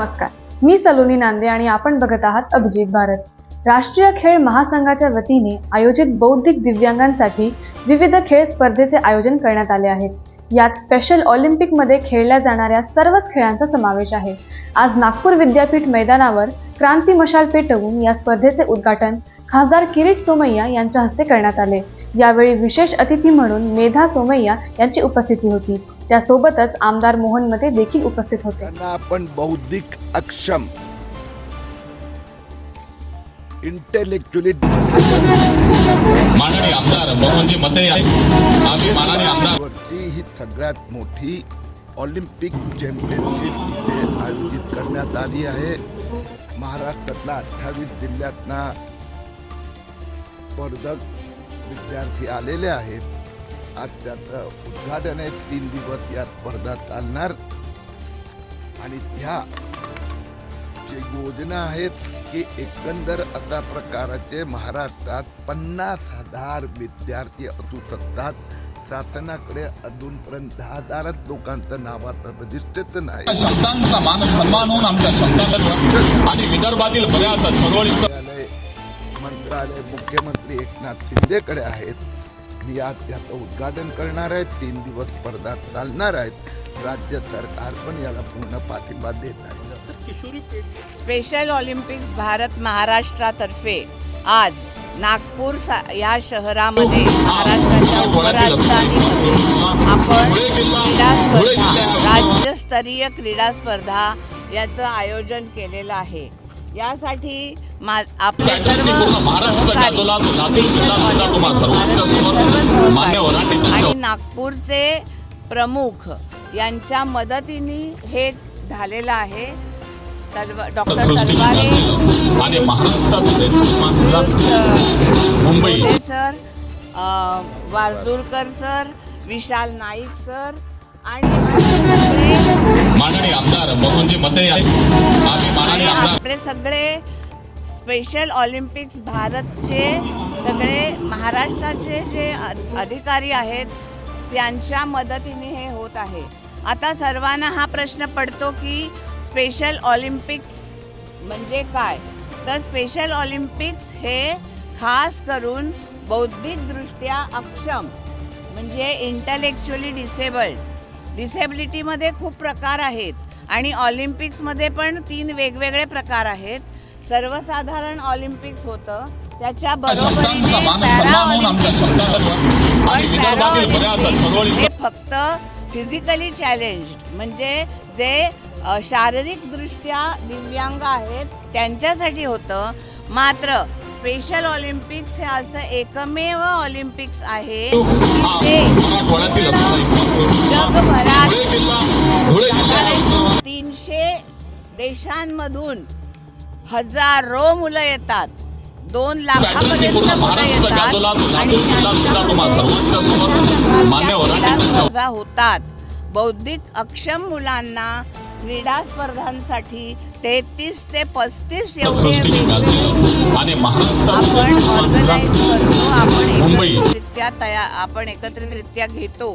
नमस्कार. मी सलोनी नांदे आणि आपण बघत आहात अभिजित भारत. राष्ट्रीय खेळ महासंघाच्या वतीने आयोजित बौद्धिक दिव्यांगांसाठी विविध खेळ स्पर्धेचे आयोजन करण्यात आले आहे. यात स्पेशल ऑलिम्पिकमध्ये खेळल्या जाणाऱ्या सर्वच खेळांचा समावेश आहे. आज नागपूर विद्यापीठ मैदानावर क्रांती मशाल पेटवून या स्पर्धेचे उद्घाटन खासदार किरीट सोमय्या यांच्या हस्ते करण्यात आले. यावेळी विशेष अतिथी म्हणून मेधा सोमय्या यांची उपस्थिती होती. त्यासोबतच आमदार मोहन मते देखील उपस्थित होते. आपण बौद्धिक अक्षम इंटेलेक्च्युअली माननीय आमदार मोहनजी मते आम्ही माननीय आमदार ही सगळ्यात मोठी ऑलिम्पिक चॅम्पियनशिप इथे आयोजित करण्यात आली आहे. महाराष्ट्रातल्या अठ्ठावीस जिल्ह्यातना स्पर्धक विद्यार्थी आलेले आहेत. आज त्याचं उद्घाटन आहे. तीन दिवस या स्पर्धा चालणार. आणि ह्या जे योजना आहेत की एकंदर अशा प्रकारचे महाराष्ट्रात पन्नास हजार विद्यार्थी असू शकतात. शासनाकडे अजूनपर्यंत दहा हजारच लोकांचं नावाचं रजिस्ट्रेशन आहे शब्दांचा मान सन्मान होऊन आमच्या आणि विदर्भातील बऱ्याच कार्यालय मंत्रालय मुख्यमंत्री एकनाथ शिंदेकडे आहेत. आज त्याचं उद्घाटन करणार आहे तीन दिवस स्पर्धा चालणार आहेत. राज्य सरकार पण याला पूर्ण पाठिंबा देत आहे. स्पेशल ऑलिम्पिक्स भारत महाराष्ट्रातर्फे आज नागपूर सा- या शहरामध्ये महाराष्ट्राच्या उपराजधानीमध्ये आपण क्रीडा स्पर्धा राज्यस्तरीय क्रीडा स्पर्धा याचं आयोजन केलेलं आहे. यासाठी मा- आपले सर्व समोर मान्यवरांनी आणि नागपूरचे प्रमुख यांच्या मदतीने हे झालेलं आहे. डॉक्टर तलवारे सर अ, वारदुरकर सर विशाल नाईक सर आणि माननीय आमदार मोहनजी मते आम्ही आपले सगळे स्पेशल ऑलिम्पिक्स भारतचे सगळे महाराष्ट्राचे जे अ- अधिकारी आहेत त्यांच्या मदतीने हे होत आहे. आता सर्वांना हा प्रश्न पडतो की स्पेशल ऑलिम्पिक्स म्हणजे काय? तर स्पेशल ऑलिम्पिक्स हे खास करून बौद्धिकदृष्ट्या अक्षम म्हणजे इंटलेक्च्युअली डिसेबल्ड डिसेबिलिटीमध्ये खूप प्रकार आहेत. आणि ऑलिम्पिक्समध्ये पण तीन वेगवेगळे प्रकार आहेत सर्वसाधारण ऑलिम्पिक्स होतं त्याच्या बरोबरीने हे फक्त फिजिकली चॅलेंज म्हणजे जे शारीरिकदृष्ट्या दिव्यांग आहेत त्यांच्यासाठी होतं मात्र स्पेशल ऑलिम्पिक्स हे असं एकमेव ऑलिम्पिक्स आहे जगभरात तीनशे देशांमधून हजारो मुलं येतात. दोन लाखापर्यंत मुलं येतात. होतात. बौद्धिक अक्षम मुलांना क्रीडा स्पर्धांसाठी तेहतीस ते पस्तीस एवढे आणि आपण ऑर्गनाईज करतो आपण एकत्रितरित्या तया आपण एकत्रितरित्या घेतो.